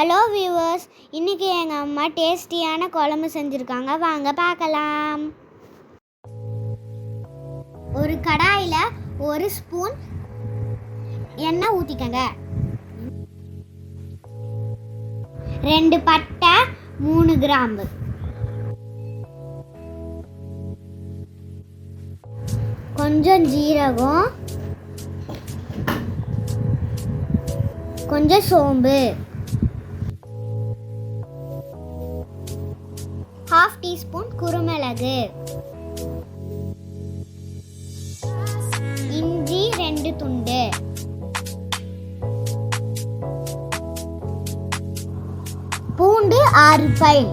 Hello viewers இன்றைக்கி எங்கள் அம்மா டேஸ்டியான குழம்பு செஞ்சுருக்காங்க. வாங்க பார்க்கலாம். ஒரு கடாயில் ஒரு ஸ்பூன் எண்ணெய் ஊற்றிக்கங்க ரெண்டு பட்டை மூணு கிராம்பு. கொஞ்சம் ஜீரகம். கொஞ்சம் சோம்பு. டீஸ்பூன் குருமிளகு. இஞ்சி ரெண்டு துண்டு. பூண்டு ஆறு பை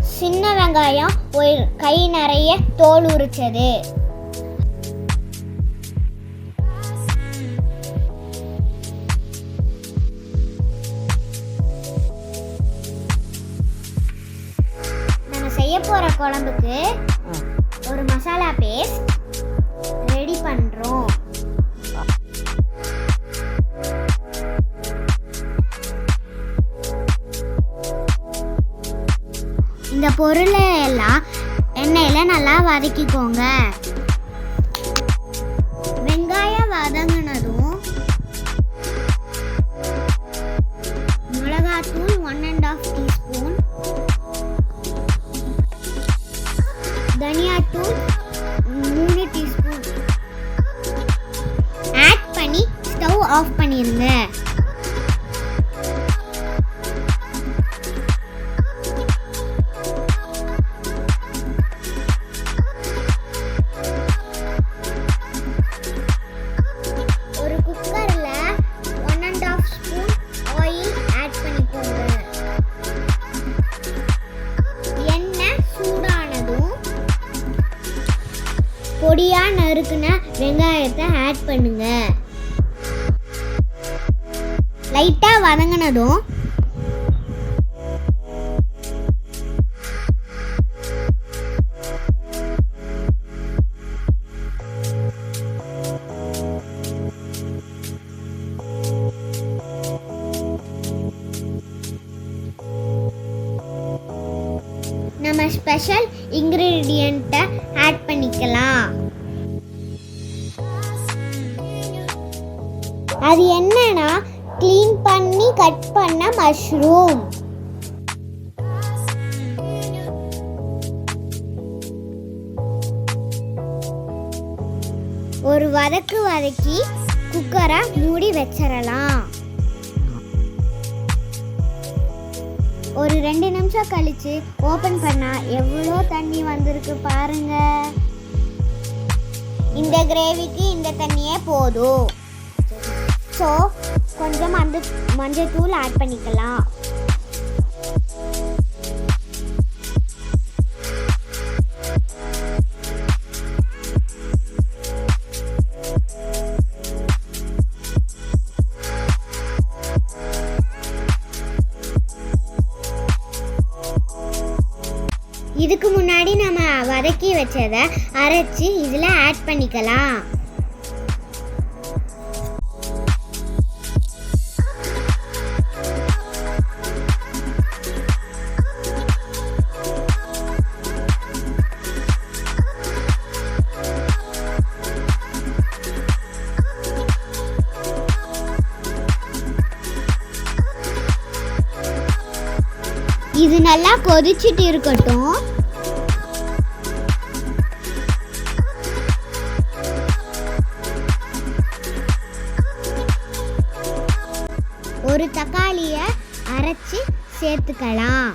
சின்ன வெங்காயம் ஒரு கை நிறைய தோல் உரிச்சது. செய்ய போற குழம்புக்கு ஒரு மசாலா பேஸ்ட் ரெடி பண்றோம். இந்த பொருளை எல்லாம் எண்ணெயில நல்லா வதக்கிக்கோங்க. ஆஃப் பண்ணிருங்க. ஒரு குக்கரில் one and half spoon oil add பண்ணிக்கோங்க. எண்ணெய் சூடானதும் பொடியாக நறுக்குன வெங்காயத்தை ஆட் பண்ணுங்கள் லைட்டாக வதங்கினதும் நம்ம ஸ்பெஷல் இன்க்ரீடியண்ட்டை ஆட் பண்ணிக்கலாம். அது என்னன்னா க்ளீன் பண்ணி கட் பண்ண மஷ்ரூம் ஒரு வதக்கு வதக்கி குக்கரை மூடி வச்சிடலாம். ஒரு ரெண்டு நிமிஷம் கழிச்சு ஓபன் பண்ணா எவ்வளோ தண்ணி வந்திருக்கு பாருங்க. இந்த கிரேவிக்கு இந்த தண்ணியே போதும். ஸோ வந்து மஞ்சள் மஞ்சத்தூள் ஆட் பண்ணிக்கலாம். இதுக்கு முன்னாடி நம்ம வதக்கி வச்சதை அரைச்சி இதில் ஆட் பண்ணிக்கலாம். இது நல்லா கொதிச்சுட்டு இருக்கட்டும். ஒரு தக்காளிய அரைச்சி சேர்த்துக்கலாம்.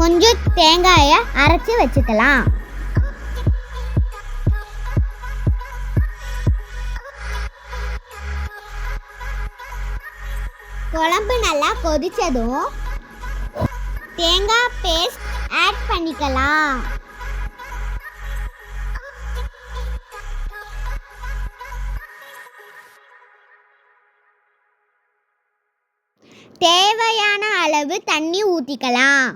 கொஞ்சம் தேங்காயை அரைச்சி வச்சுக்கலாம். குழம்பு நல்லா கொதிச்சதும் தேங்காய் பேஸ்ட் ஆட் பண்ணிக்கலாம். தேவையான அளவு தண்ணி ஊற்றிக்கலாம்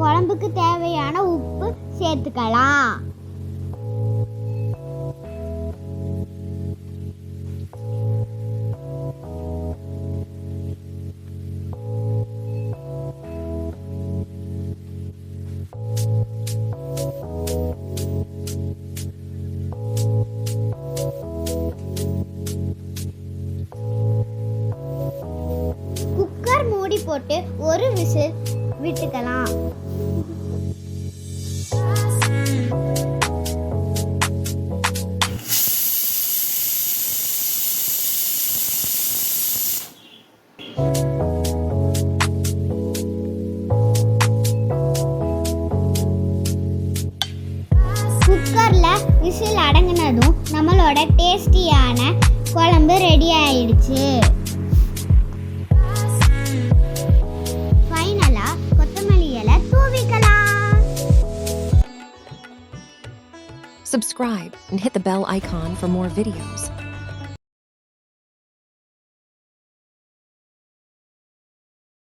குழம்புக்கு தேவையான உப்பு சேர்த்துக்கலாம். போட்டு ஒரு விசில் விட்டுக்கலாம். குக்கரில் விசில் அடங்கினதும் நம்மளோட டேஸ்டியான குழம்பு ரெடி ஆயிடுச்சு. Subscribe and hit the bell icon for more videos.